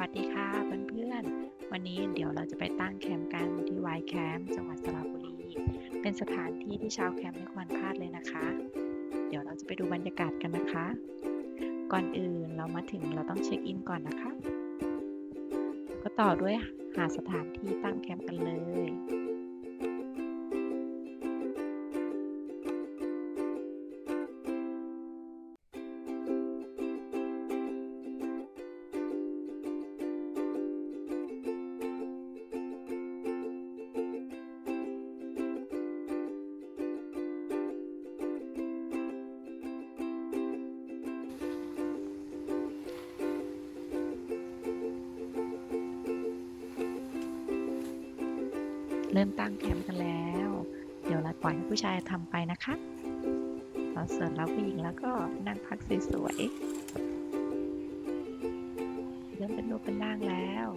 วัสดีค่ะเพื่อนๆ วันนี้เดี๋ยวเราจะไปตั้งแคมป์กันที่วายแคมป์จังหวัดสระบุรี เป็นสถานที่ที่ชาวแคมป์ไม่ควรพลาดเลยนะคะ เดี๋ยวเราจะไปดูบรรยากาศกันนะคะ ก่อนอื่นเรามาถึงเราต้องเช็คอินก่อนนะคะ ก็ต่อด้วยหาสถานที่ตั้งแคมป์กันเลย เริ่มตั้งแคมป์กันแล้ว เดี๋ยวเราปล่อยให้ผู้ชายทำไปนะคะเราส่วนเราผู้หญิงแล้วก็นั่งพักสวยๆเริ่มเป็นรูปเป็นร่างแล้ว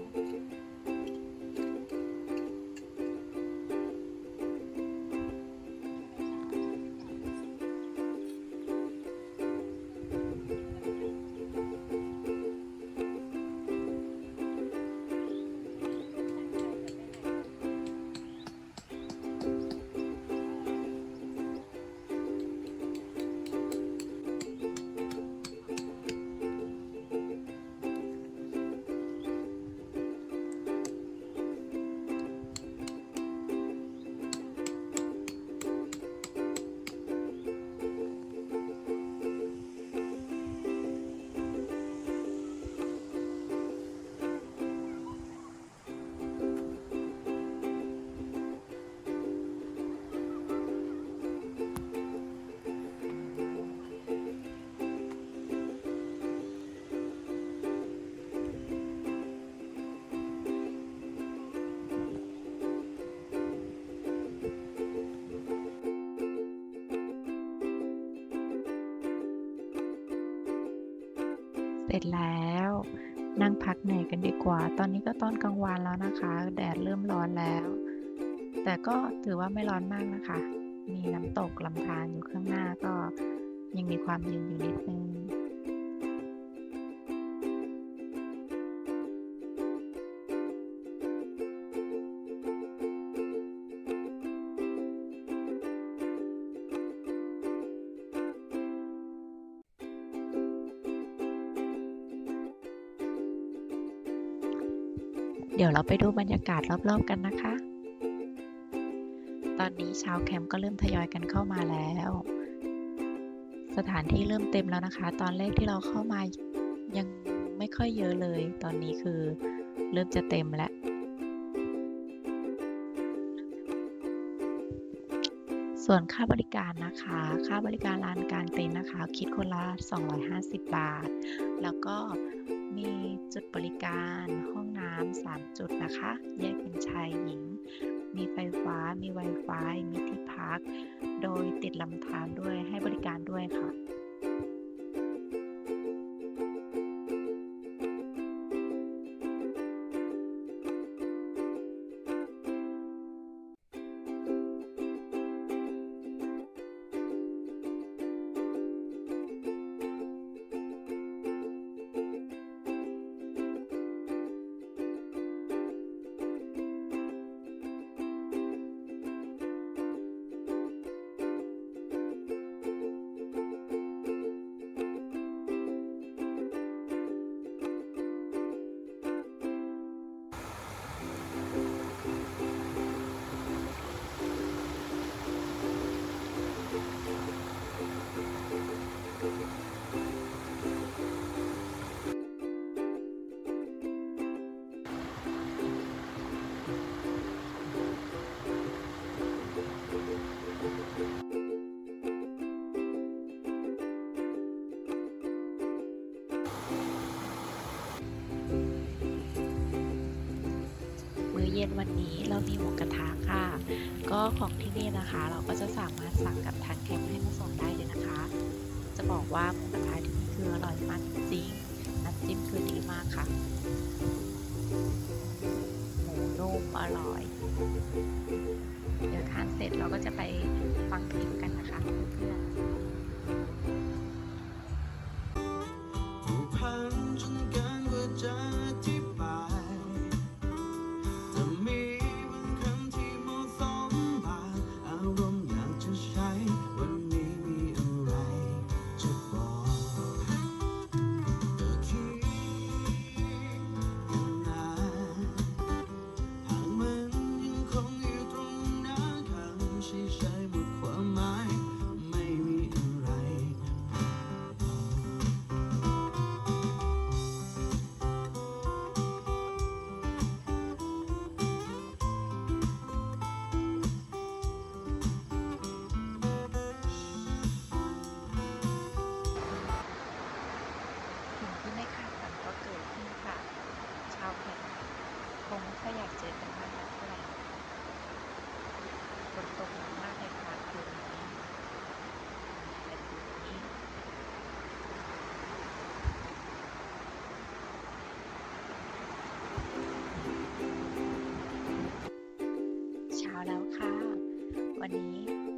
ร็จแล้ว นั่งพักเหนื่อยกันดีกว่า ตอนนี้ก็ตอนกลางวันแล้วนะคะ แดดเริ่มร้อนแล้ว แต่ก็ถือว่าไม่ร้อนมากนะคะ มีน้ำตกลำธารอยู่ข้างหน้าก็ยังมีความเย็นอยู่นิดนึง เดี๋ยวเราไปดูบรรยากาศรอบๆกันนะคะ ตอนนี้ชาวแคมป์ก็เริ่มทยอยกันเข้ามาแล้ว สถานที่เริ่มเต็มแล้วนะคะ ตอนแรกที่เราเข้ามายังไม่ค่อยเยอะเลย ตอนนี้คือเริ่มจะเต็มแล้วส่วนค่าบริการนะคะ ค่าบริการลานกลางเต็นท์นะคะ คิดคนละ 250 บาท แล้วก็ มีจุดบริการห้องน้ำสามจุดนะคะ แยกเป็นชายหญิง มีไฟฟ้า มี Wi-Fi มีที่พัก โดยติดลำธารด้วยให้บริการด้วยค่ะ เย็นวันนี้เรามีหมูกระทะค่ะ ก็ของที่นี่นะคะ เราก็จะสามารถสั่งกับทางแคมป์ให้มาส่งได้เลยนะคะ จะบอกว่าหมูกระทะที่ แล้วค่ะ วันนี้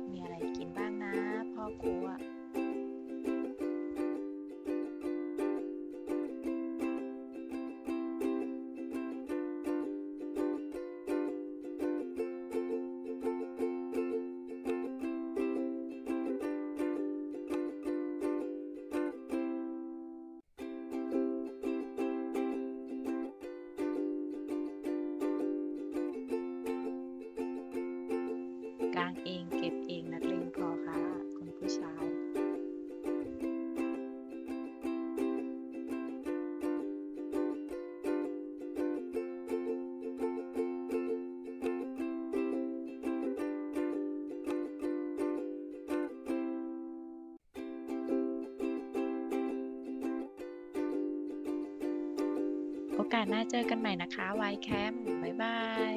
โอกาสหน้าเจอกันใหม่นะคะไวแคมบ๊ายบาย